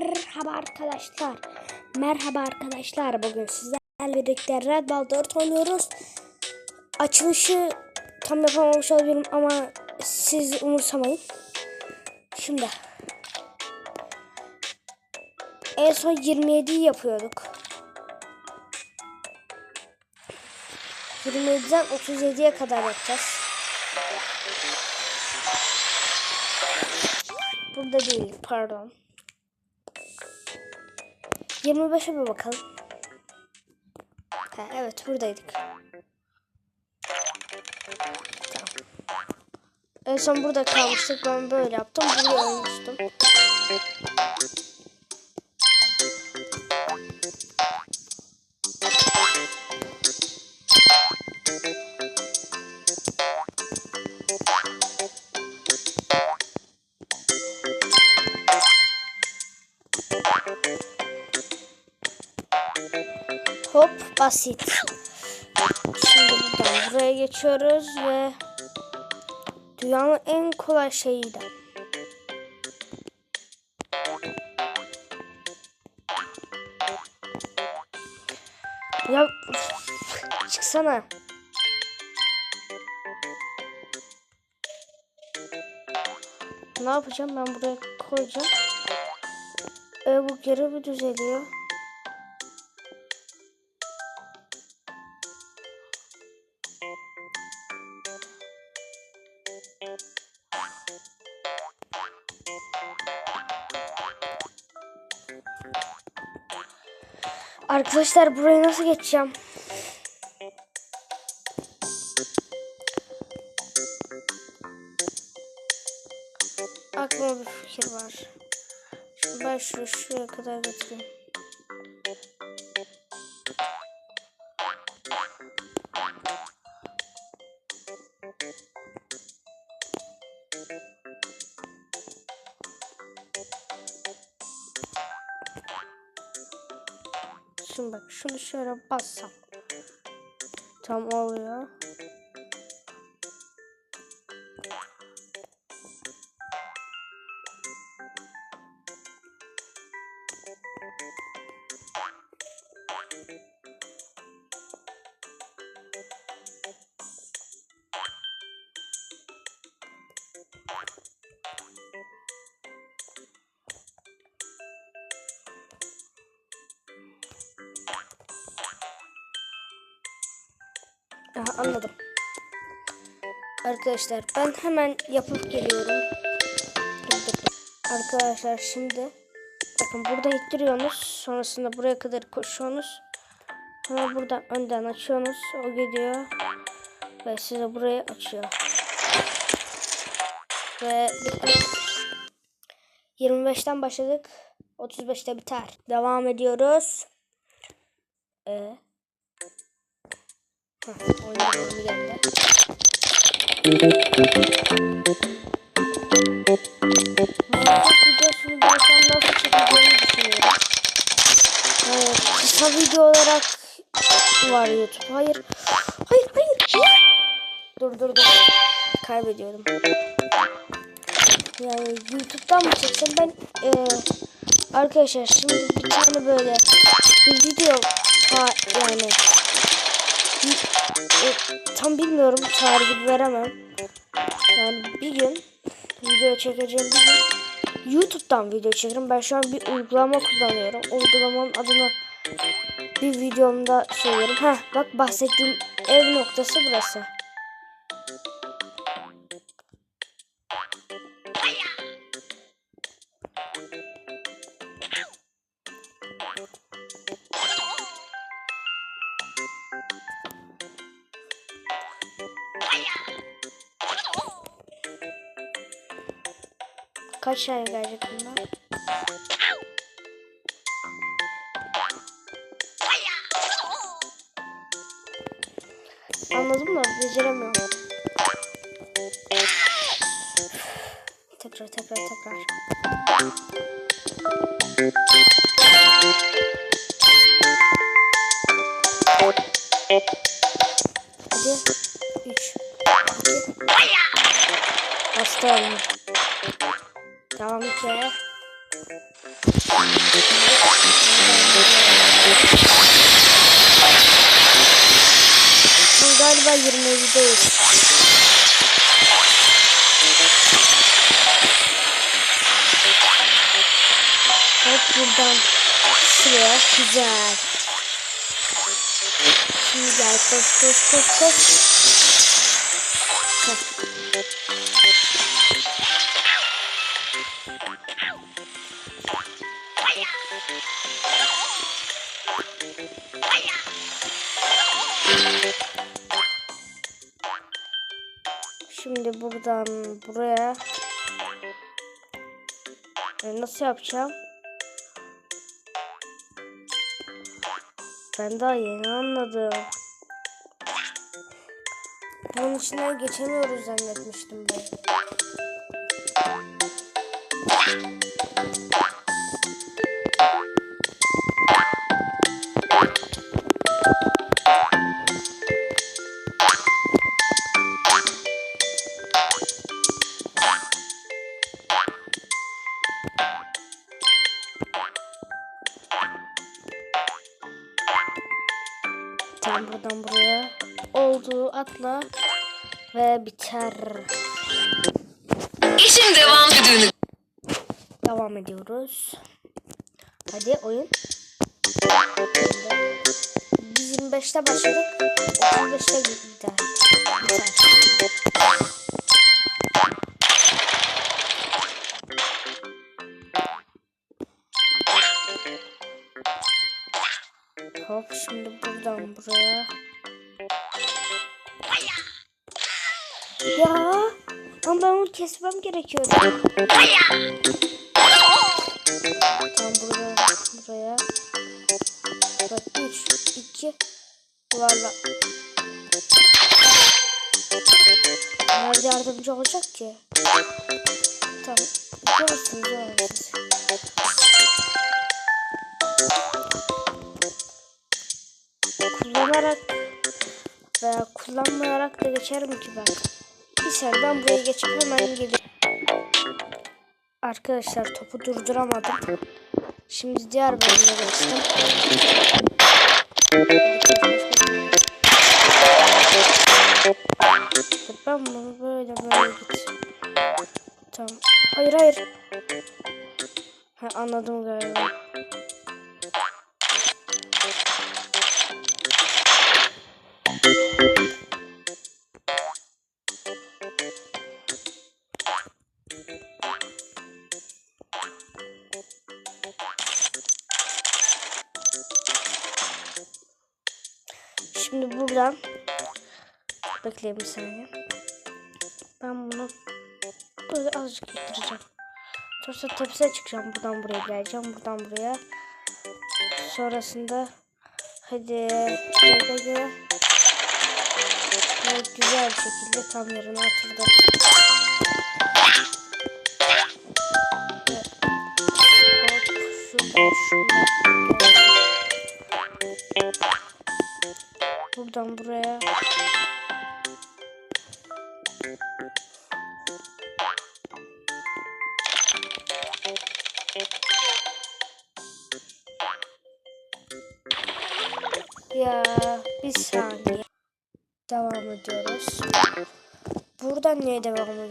Merhaba arkadaşlar. Merhaba arkadaşlar. Bugün sizlerle birlikte Red Ball 4 oynuyoruz. Açılışı tam yapamamış olabilirim ama siz umursamayın. Şimdi. En son 27'yi yapıyorduk. 27'den 37'ye kadar yapacağız. Burada değil pardon. 25'e bir bakalım. Ha, evet buradaydık. Tamam. En son burada kalmıştık. Ben böyle yaptım. Buraya ölmüştüm. Basit. Şimdi buradan buraya geçiyoruz ve dünyanın en kolay şeyi de. Ya çıksana. Ne yapacağım ben buraya koyacağım. E, bu geri bir düzeliyor. Arkadaşlar burayı nasıl geçeceğim? Aklıma bir fikir var. Şimdi ben şuraya, şuraya kadar götüreyim. Şimdi bak şunu şöyle bassam. Tam oluyor. Aha, anladım. Arkadaşlar ben hemen yapıp geliyorum. Dur, dur, dur. Arkadaşlar şimdi bakın burada ittiriyorsunuz. Sonrasında buraya kadar koşuyorsunuz. Sonra buradan önden açıyorsunuz. O gidiyor. Ve size burayı açıyor. Ve bitti. 25'ten başladık. 35'te biter. Devam ediyoruz. Ee, Oyun bölümü geldi. Minecraft videosunu ben nasıl çekeceğimi düşünüyorum. Evet, kısa video olarak var YouTube. Hayır. Hayır, hayır. hayır. Dur, dur, dur. Kaybediyorum. Yani YouTube'dan mı çeksem ben e, arkadaşlar şimdi bir tane böyle bir video yani e, tam bilmiyorum tarihi veremem. Yani bir gün video çekeceğim bir gün YouTube'dan video çekerim. Ben şu an bir uygulama kullanıyorum. Uygulamanın adını bir videomda söylüyorum. Heh bak bahsettiğim ev noktası burası. Kaç tane gelecek bundan? Anladım da beceremiyorum. Tekrar tekrar tekrar. Hadi. Üç. İki. Hasta olma. Tamam bir galiba 27'deyiz. Hop buradan şuraya güzel. Gel koş koş koş koş. Şimdi buradan buraya E, nasıl yapacağım? Ben daha yeni anladım. Bunun içinden geçemiyoruz zannetmiştim ben. Tam buradan buraya. Oldu atla ve biter. İşin devam düdüğünü Devam ediyoruz. Hadi oyun. Biz 25'te başladık. 35'te biter. Biter. Hop şimdi buradan buraya. Ya ama ben onu kesmem gerekiyordu. Tam buradan buraya. Bak 3, 2, yuvarla. Nerede yardımcı olacak ki? Tamam. Görürsünüz görürsünüz. Veya kullanmayarak da geçerim ki ben. Bir senden buraya geçip hemen geliyorum. Arkadaşlar topu durduramadım. Şimdi diğer bölüme geçtim. Ben bunu böyle böyle git. Tamam. Hayır hayır. Ha, anladım buradan bekleyin bir saniye. Ben bunu böyle azıcık getireceğim. Sonra tepsiye çıkacağım. Buradan buraya geleceğim. Buradan buraya. Sonrasında hadi şöyle. Evet, güzel şekilde tam yerine oturdu. Ya bir saniye. Devam ediyoruz. Buradan niye devam ediyoruz?